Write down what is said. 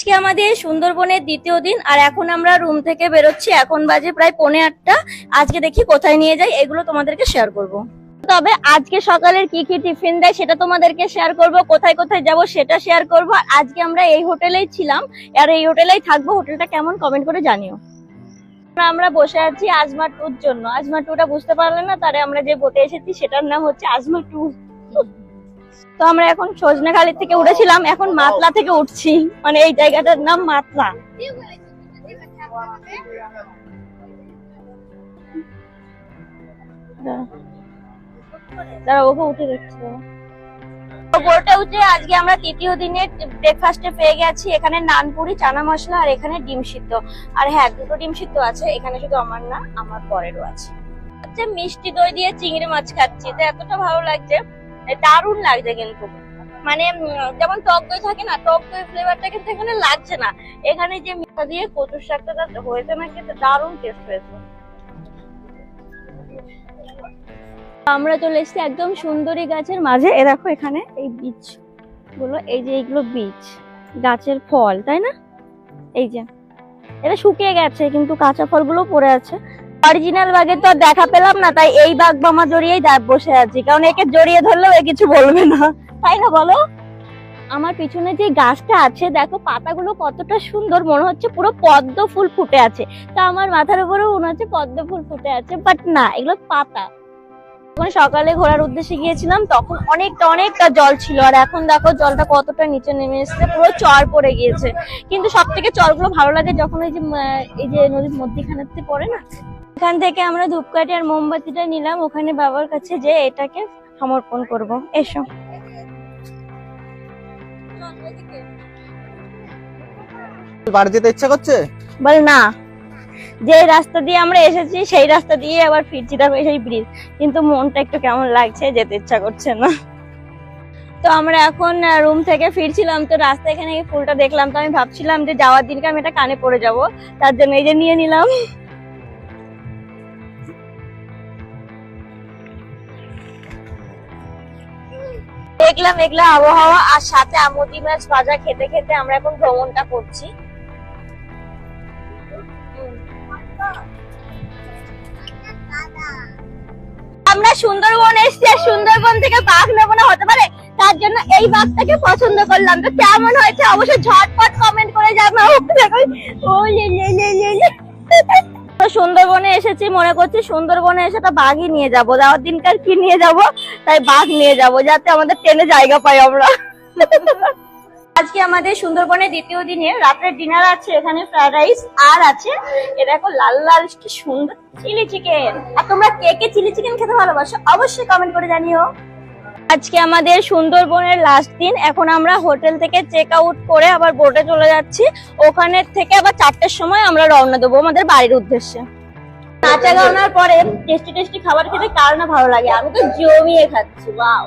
আজকে আমাদের সুন্দরবনের দ্বিতীয় দিন, আর এখন আমরা রুম থেকে বেরোচ্ছি। এখন বাজে প্রায় পৌনে আটটা। আজকে দেখি কোথায় নিয়ে যাই, এগুলো তোমাদেরকে শেয়ার করব। তবে আজকে সকালের কি কি টিফিন দেয় সেটা তোমাদেরকে শেয়ার করব, কোথায় কোথায় যাব সেটা শেয়ার করব। আজকে আমরা এই হোটেলেই ছিলাম, আর এই হোটেলেই থাকব। হোটেলটা কেমন কমেন্ট করে জানিও। আমরা বসে আছি আজমা টুর জন্য। আজমা টুটা বুঝতে পারলে না, তারে আমরা যে বোটে এসেছি, সেটার নাম হচ্ছে আজমা টু। তো আমরা এখন সজনেখালি থেকে উঠেছিলাম, এখন মাতলা থেকে উঠছি। মানে এই জায়গাটার নাম মাতলা। আজকে আমরা তৃতীয় ব্রেকফাস্টে পেয়ে গেছি। এখানে নানপুরি, চানা মশলা আর এখানে ডিম সিদ্ধ। আর হ্যাঁ দুটো ডিম সিদ্ধ আছে, এখানে শুধু আমার না, আমার পরেরও আছে। মিষ্টি দই দিয়ে চিংড়ি মাছ খাচ্ছি, তো এতটা ভালো লাগছে। দারুণ লাগছে কিন্তু। মানে যেমন টক দই থাকে না, টক দই ফ্লেভারটা কিন্তু এখানে লাগছে না। এখানে যে মিঠা দিয়ে কচুর শাকটা হয়েছে না কিন্তু দারুণ টেস্ট হয়েছে। আমরা চলে এসেছি একদম সুন্দরী গাছের মাঝে। এ দেখো এখানে এই বীজগুলো এই যে এইগুলো বীজ, গাছের ফল, তাই না? এই যে, এটা শুকিয়ে গেছে, কিন্তু কাঁচা ফলগুলো পড়ে আছে। অরিজিনাল বাঘের তো দেখা পেলাম না, তাই এই বাঘ বামা জড়িয়েই বসে আছি। কারণ একে জড়িয়ে ধরলেও এ কিছু বলবে না। তাই না বলো? আমার পিছনে যে গাছটা আছে, দেখো পাতাগুলো কতটা সুন্দর, মনে হচ্ছে পুরো পদ্ম ফুল ফুটে আছে। তা আমার মাথার উপরেও মনে হচ্ছে পদ্ম ফুল ফুটে আছে বাট না, এগুলো পাতা। যখন সকালে ঘোরার উদ্দেশ্যে গিয়েছিলাম, তখন অনেকটা অনেকটা জল ছিল। আর এখন দেখো জলটা কতটা নিচে নেমে এসেছে, পুরো চর পড়ে গিয়েছে। কিন্তু সব থেকে চরগুলো ভালো লাগে যখন এই যে এই যে নদীর মধ্যখানেতে পড়ে না এখান থেকে আমরা ধূপকাঠি আর মোমবাতিটা নিলাম। ওখানে বাবার কাছে যে এটাকে সমর্পণ করব। এসো। বাড়ি যেতে ইচ্ছা করছে? বল না। যে রাস্তা দিয়ে আমরা এসেছি সেই রাস্তা দিয়ে আবার ফিরছি। তারপরে সেই ব্রিজ। কিন্তু মনটা একটু কেমন লাগছে যেতে ইচ্ছা করছে না। তো আমরা এখন রুম থেকে ফিরছিলাম। তো রাস্তায় এখানে ফুলটা দেখলাম। তো আমি ভাবছিলাম যে যাওয়ার দিনকে আমি এটা কানে পড়ে যাব। তার জন্য এই যে নিয়ে নিলাম। দেখলাম এগুলা আবহাওয়া আর সাথে আমুদি মাছ ভাজা খেতে খেতে আমরা এখন ভ্রমণটা করছি। আমরা সুন্দরবন এসেছি আর সুন্দরবন থেকে বাঘ নেব না, হতে পারে তার জন্য এই বাঘটাকে পছন্দ করলাম। তো কেমন হয়েছে? অবশ্যই ঝটপট কমেন্ট করে যাব দেখো ও লে লে লে লে লে। তো সুন্দরবনে এসেছি, মনে করছি সুন্দরবনে এসে একটা বাঘই নিয়ে যাব। যাওয়ার দিনকার কি নিয়ে যাব? তাই বাঘ নিয়ে যাব, যাতে আমাদের ট্রেনে জায়গা পাই আমরা। আজকে আমাদের সুন্দরবনের দ্বিতীয় দিনে রাতের ডিনার আছে, এখানে ফ্রাইড রাইস আর আছে, এ দেখো লাল লাল, কি সুন্দর চিলি চিকেন আর তোমরা কে কে চিলি চিকেন খেতে ভালোবাসো, অবশ্যই কমেন্ট করে জানিও। আজকে আমাদের সুন্দরবনের লাস্ট দিন। এখন আমরা হোটেল থেকে চেক আউট করে আবার বোটে চলে যাচ্ছি। ওখানে থেকে আবার চারটের সময় আমরা রওনা দেবো আমাদের বাড়ির উদ্দেশ্যে। নাচা গাওয়ানোর পরে টেস্টি টেস্টি খাবার খেতে কার না ভালো লাগে? আমি তো জমিয়ে খাচ্ছি ওয়াও